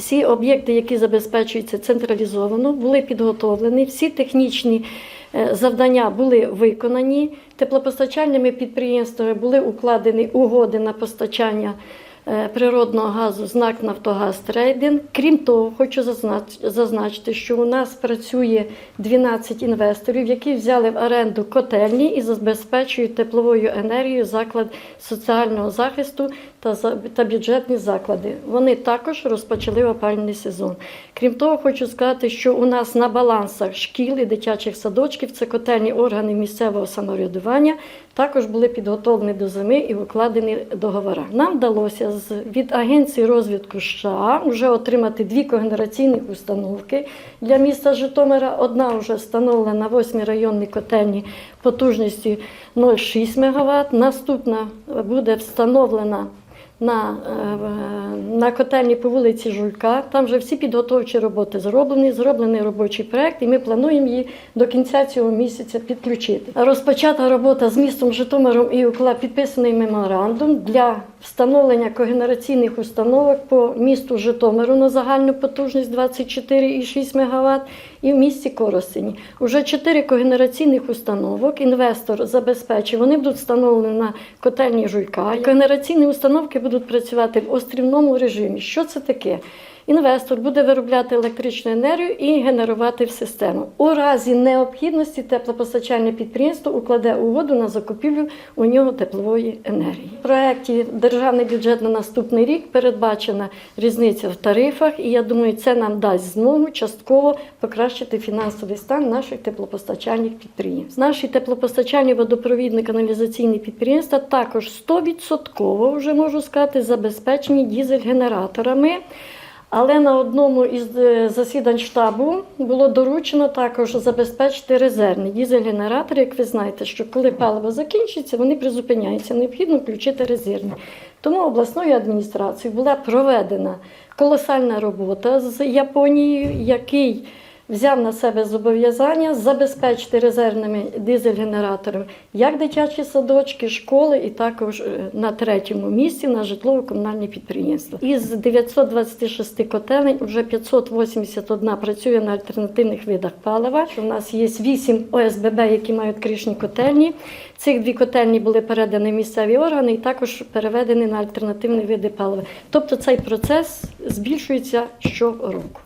Всі об'єкти, які забезпечуються централізовано, були підготовлені, всі технічні е, завдання були виконані. Теплопостачальними підприємствами були укладені угоди на постачання природного газу з НАК Нафтогаз Трейдинг. Крім того, хочу зазначити, що у нас працює 12 інвесторів, які взяли в оренду котельні і забезпечують тепловою енергією заклад соціального захисту та, бюджетні заклади. Вони також розпочали опалювальний сезон. Крім того, хочу сказати, що у нас на балансах шкіл і дитячих садочків це котельні органи місцевого самоврядування також були підготовлені до зими і укладені договори. Нам вдалося від Агенції розвитку США вже отримати дві когенераційні установки для міста Житомира. Одна вже встановлена на 8 районній котельні потужністю 0,6 МВт. Наступна буде встановлена на, е, на котельні по вулиці Жулька. Там вже всі підготовчі роботи зроблені, зроблений робочий проект, і ми плануємо її до кінця цього місяця підключити. Розпочата робота з містом Житомиром і укла підписаний меморандум для встановлення когенераційних установок по місту Житомиру на загальну потужність 24,6 МВт і в місті Коростені. Уже чотири когенераційних установок інвестор забезпечив. Вони будуть встановлені на котельні Жуйка. Когенераційні установки будуть працювати в острівному режимі. Що це таке? Інвестор буде виробляти електричну енергію і генерувати в систему. У разі необхідності теплопостачальне підприємство укладе угоду на закупівлю у нього теплової енергії. В проєкті Державний бюджет на наступний рік передбачена різниця в тарифах, і я думаю, це нам дасть змогу частково покращити фінансовий стан наших теплопостачальних підприємств. Наші теплопостачальні водопровідні каналізаційні підприємства також 100% вже можу сказати забезпечені дізель-генераторами. Але на одному із е, засідань штабу було доручено також забезпечити резервний дізель-генератор. Як ви знаєте, що коли паливо закінчиться, вони призупиняються. Необхідно включити резервний. Тому обласною адміністрацією була проведена колосальна робота з Японією, який взяв на себе зобов'язання забезпечити резервними дизель-генераторами як дитячі садочки, школи, і також е, на третьому місці на житлово-комунальні підприємства. Із 926 котелень вже 581 працює на альтернативних видах палива. У нас є 8 ОСББ, які мають кришні котельні. Цих дві котельні були передані місцеві органи і також переведені на альтернативні види палива. Тобто цей процес збільшується щороку.